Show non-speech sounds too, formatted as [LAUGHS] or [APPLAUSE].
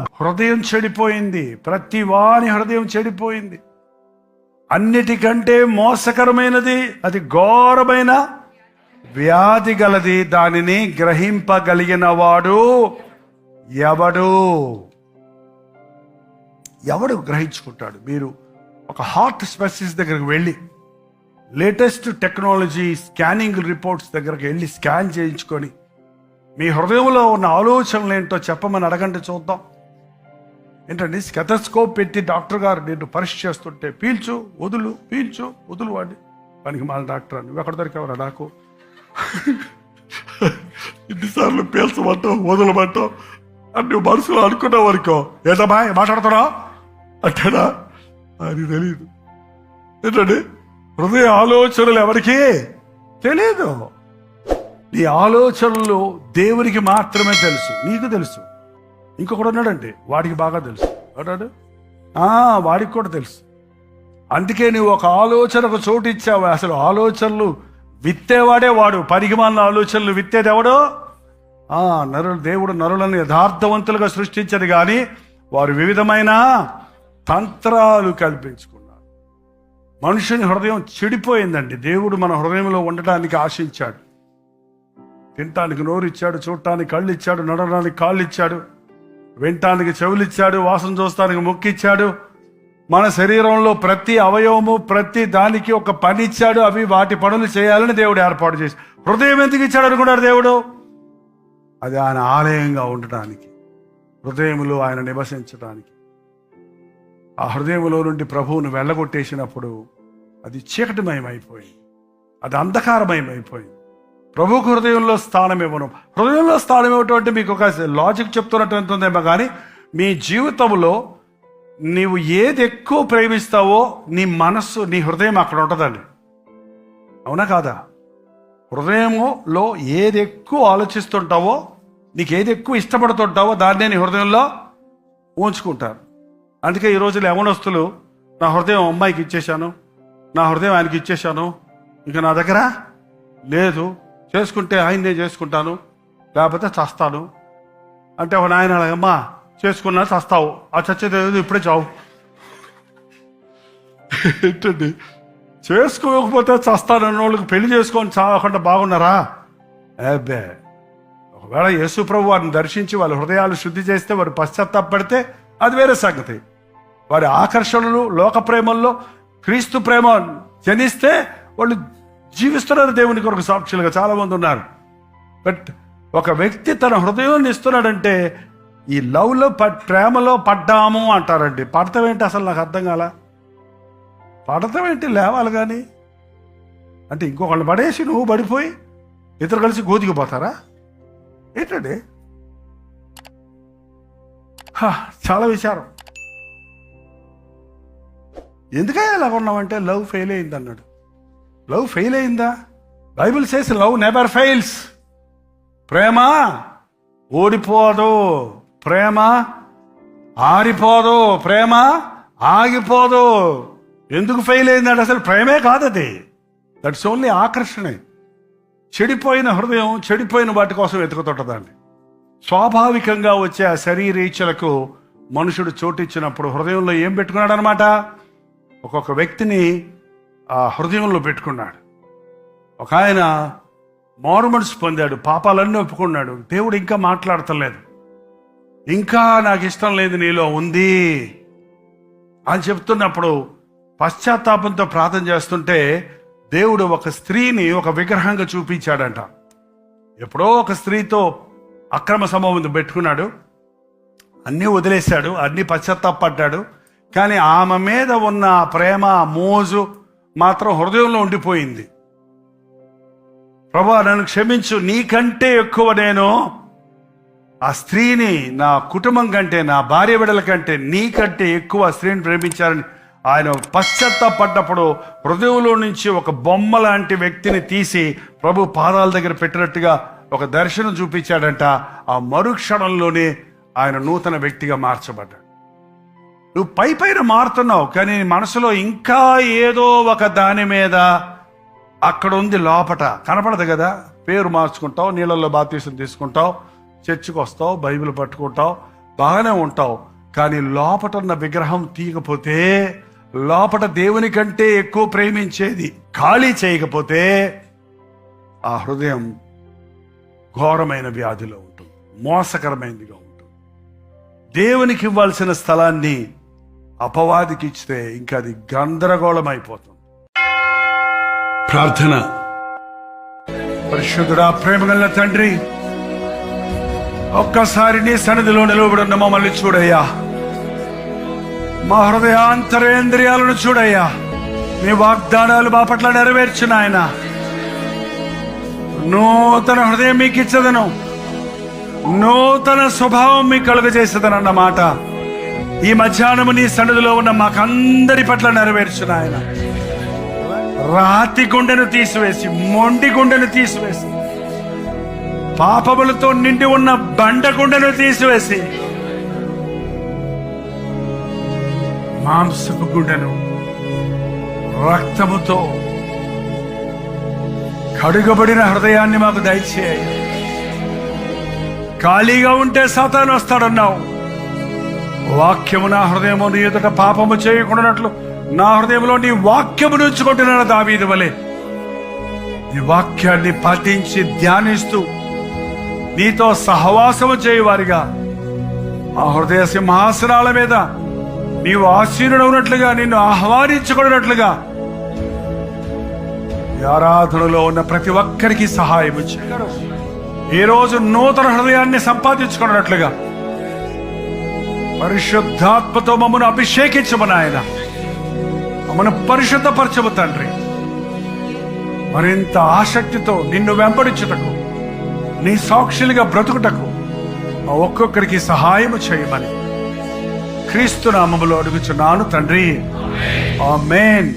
హృదయం చెడిపోయింది. ప్రతి వాని హృదయం చెడిపోయింది. అన్నిటికంటే మోసకరమైనది అది ఘోరమైన వ్యాధి గలది. దానిని గ్రహింపగలిగిన వాడు ఎవడు? ఎవడు గ్రహించుకుంటాడు? మీరు ఒక హార్ట్ స్పెషలిస్ట్ దగ్గరికి వెళ్ళి లేటెస్ట్ టెక్నాలజీ స్కానింగ్ రిపోర్ట్స్ దగ్గరికి వెళ్ళి స్కాన్ చేయించుకొని మీ హృదయంలో ఉన్న ఆలోచనలు ఏంటో చెప్పమని అడగండి చూద్దాం. ఏంటండి స్కెథస్కోప్ పెట్టి డాక్టర్ గారు నేను పరీక్ష చేస్తుంటే పీల్చు వదులు పీల్చు వదులు వాడి పనికి మాల డాక్టర్ అని. నువ్వు ఎక్కడ దొరికేవరా నాకు? ఇన్నిసార్లు పీల్చమంటావు వదలమంటావు. అని నువ్వు మనసులో అనుకున్నావు వరకు ఏంటమ్మా మాట్లాడుతున్నావు? అంటేనా? అది తెలియదు ఏంటండి హృదయ ఆలోచనలు ఎవరికి తెలియదు నీ ఆలోచనలు దేవునికి మాత్రమే తెలుసు. నీకు తెలుసు. ఇంకొకడు ఉన్నాడండి వాడికి బాగా తెలుసు. అంటాడు ఆ వాడికి కూడా తెలుసు. అందుకే నువ్వు ఒక ఆలోచనకు చోటు ఇచ్చావు. అసలు ఆలోచనలు విత్తేవాడే వాడు. పరిగమాల ఆలోచనలు విత్తేది ఎవడో? ఆ నరులు దేవుడు నరులను యథార్థవంతులుగా సృష్టించదు కానీ వారు వివిధమైన తంత్రాలు కల్పించుకున్నారు. మనుషుని హృదయం చెడిపోయిందండి. దేవుడు మన హృదయంలో ఉండటానికి ఆశించాడు. తినటానికి నోరు ఇచ్చాడు చూడటానికి కళ్ళు ఇచ్చాడు నడవడానికి కాళ్ళు ఇచ్చాడు వింటానికి చెవులిచ్చాడు వాసన చూస్తానికి మొక్కిచ్చాడు. మన శరీరంలో ప్రతి అవయవము ప్రతి దానికి ఒక పని ఇచ్చాడు అవి వాటి పనులు చేయాలని దేవుడు ఏర్పాటు చేసి హృదయం ఎందుకు ఇచ్చాడు అనుకున్నాడు దేవుడు? అది ఆయన ఆలయంగా ఉండటానికి హృదయములో ఆయన నివసించడానికి ఆ హృదయములో నుండి ప్రభువును వెళ్ళగొట్టేసినప్పుడు అది చీకటిమయమైపోయింది. అది అంధకారమయమైపోయింది. ప్రభుకు హృదయంలో స్థానం ఇవ్వను. హృదయంలో స్థానం ఇవ్వటం అంటే మీకు ఒక లాజిక్ చెప్తున్నట్టు ఉందేమో కానీ మీ జీవితంలో నీవు ఏది ఎక్కువ ప్రేమిస్తావో నీ మనస్సు నీ హృదయం అక్కడ ఉంటుందండి. అవునా కాదా? హృదయంలో ఏది ఎక్కువ ఆలోచిస్తుంటావో నీకు ఏది ఎక్కువ ఇష్టపడుతుంటావో దాన్నే నీ హృదయంలో ఉంచుకుంటారు. అందుకే ఈ రోజులు యవనస్తులు నా హృదయం అమ్మాయికి ఇచ్చేశాను నా హృదయం ఆయనకి ఇచ్చేశాను ఇంకా నా దగ్గర లేదు. చేసుకుంటే ఆయన్నే చేసుకుంటాను లేకపోతే చస్తాను. అంటే ఒక నాయన అమ్మా చేసుకున్నా చస్తావు. ఆ చచ్చేది ఇప్పుడే చావు. [LAUGHS] ఏంటండి? చేసుకోకపోతే చస్తానన్న వాళ్ళకి పెళ్ళి చేసుకొని చావకుండా బాగున్నారా? అబ్బే ఒకవేళ యేసు ప్రభు వారిని దర్శించి వాళ్ళ హృదయాలు శుద్ధి చేస్తే వారు పశ్చాత్తాపడితే అది వేరే సంగతి. వారి ఆకర్షణలు లోక ప్రేమల్లో క్రీస్తు ప్రేమ జనిస్తే వాళ్ళు జీవిస్తున్నారు దేవుని కొరకు సాక్షులుగా చాలామంది ఉన్నారు. బట్ ఒక వ్యక్తి తన హృదయాన్ని ఇస్తున్నాడంటే ఈ లవ్లో ప ప్రేమలో పడ్డాము అంటారండి. పడతాం ఏంటి అసలు నాకు అర్థం కాల? పడతాం ఏంటి? లేవాలి కానీ. అంటే ఇంకొకళ్ళు పడేసి నువ్వు పడిపోయి ఇద్దరు కలిసి గోతికి పోతారా? ఏంటండి? చాలా విచారం. ఎందుకయ్యా ఇలా ఉన్నామంటే లవ్ ఫెయిల్ అయింది అన్నాడు లవ్ ఫెయిల్ అయిందా? Bible says love never fails ప్రేమ ఓడిపోదు. ప్రేమ ఆరిపోదు. ప్రేమ ఆగిపోదు. ఎందుకు ఫెయిల్ అయిందంటే అసలు ప్రేమే కాదు అది. దట్స్ ఓన్లీ ఆకర్షణే. చెడిపోయిన హృదయం చెడిపోయిన వాటి కోసం వెతుకుతుంటదండి. స్వాభావికంగా వచ్చే ఆ శరీరీచలకు మనుషుడు చోటిచ్చినప్పుడు హృదయంలో ఏం పెట్టుకున్నాడు అనమాట ఒక్కొక్క వ్యక్తిని ఆ హృదయంలో పెట్టుకున్నాడు. ఒక ఆయన మారు పొందాడు పాపాలన్నీ ఒప్పుకున్నాడు. దేవుడు ఇంకా మాట్లాడతలేదు. ఇంకా నాకు ఇష్టం లేదు నీలో ఉంది అని చెప్తున్నప్పుడు పశ్చాత్తాపంతో ప్రార్థన చేస్తుంటే దేవుడు ఒక స్త్రీని ఒక విగ్రహంగా చూపించాడంట. ఎప్పుడో ఒక స్త్రీతో అక్రమ సంభవం పెట్టుకున్నాడు. అన్నీ వదిలేశాడు అన్నీ పశ్చాత్తాపడ్డాడు. కానీ ఆమె మీద ఉన్న ప్రేమ మోజు మాత్రం హృదయంలో ఉండిపోయింది. ప్రభా నన్ను క్షమించు నీకంటే ఎక్కువ నేను ఆ స్త్రీని నా కుటుంబం కంటే నా భార్య బిడ్డల కంటే నీకంటే ఎక్కువ స్త్రీని ప్రేమించారని ఆయన పశ్చత్తపడ్డప్పుడు హృదయంలో నుంచి ఒక బొమ్మ లాంటి వ్యక్తిని తీసి ప్రభు పాదాల దగ్గర పెట్టినట్టుగా ఒక దర్శనం చూపించాడంట. ఆ మరుక్షణంలోనే ఆయన నూతన వ్యక్తిగా మార్చబడ్డాడు. నువ్వు పై పైన మారుతున్నావు కానీ మనసులో ఇంకా ఏదో ఒక దాని మీద అక్కడ ఉంది లోపట. కనపడదు కదా? పేరు మార్చుకుంటావు నీళ్ళల్లో బాతీసం తీసుకుంటావు చర్చికి వస్తావు బైబిల్ పట్టుకుంటావు బాగానే ఉంటావు. కానీ లోపట ఉన్న విగ్రహం తీయకపోతే లోపట దేవుని కంటే ఎక్కువ ప్రేమించేది ఖాళీ చేయకపోతే ఆ హృదయం ఘోరమైన వ్యాధిలో ఉంటుంది మోసకరమైనదిగా ఉంటుంది. దేవునికి ఇవ్వాల్సిన స్థలాన్ని అపవాదికి ఇచ్చితే ఇంకా అది గందరగోళం అయిపోతుంది ప్రార్థన. పరిశుద్ధుడా ప్రేమగల తండ్రి ఒక్కసారి నీ సన్నిధిలో నిలవబడిన మమ్మల్ని చూడయ్యా. మా హృదయాంతరేంద్రియాలను చూడయ్యా. నీ వాగ్దానాలు మా పట్ల నెరవేర్చిన నాయన నూతన హృదయం మీకు ఇచ్చదను. నూతన స్వభావం మీకు కలుగజేసేదనన్న మాట. ఈ మధ్యాహ్నము నీ సన్నిధిలో ఉన్న మాకందరి పట్ల నెరవేర్చు నాయన రాతి గుండెను తీసివేసి మొండి గుండెను తీసివేసి పాపములతో నిండి ఉన్న బండ గుండెను తీసివేసి మాంసపు గుండెను రక్తముతో కడుగబడిన హృదయాన్ని మాకు దయచేయ. ఖాళీగా ఉంటే సాతాను వస్తాడన్నావు. వాక్యము నా హృదయము నీ ఎదుట పాపము చేయకుండానట్లు నా హృదయంలో నీ వాక్యము నుంచుకుంటున్నాను దావీది వలె. నీ వాక్యాన్ని పాటించి ధ్యానిస్తూ నీతో సహవాసము చేయవారిగా ఆ హృదయ సింహాసనాల మీద నీవు ఆశీనుడు ఉన్నట్లుగా నిన్ను ఆహ్వానించుకున్నట్లుగా ఆరాధనలో ఉన్న ప్రతి ఒక్కరికి సహాయం చేయ. ఈ రోజు నూతన హృదయాన్ని సంపాదించుకున్నట్లుగా పరిశుద్ధాత్మతో మమ్మను అభిషేకించమని ఆయన మమ్మను పరిశుద్ధపరచము తండ్రి. మరింత ఆసక్తితో నిన్ను వెంబడించుటకు నీ సాక్షులుగా బ్రతుకుటకు ఒక్కొక్కరికి సహాయము చేయమని క్రీస్తు నామములో అడుగుచున్నాను తండ్రి. మెయిన్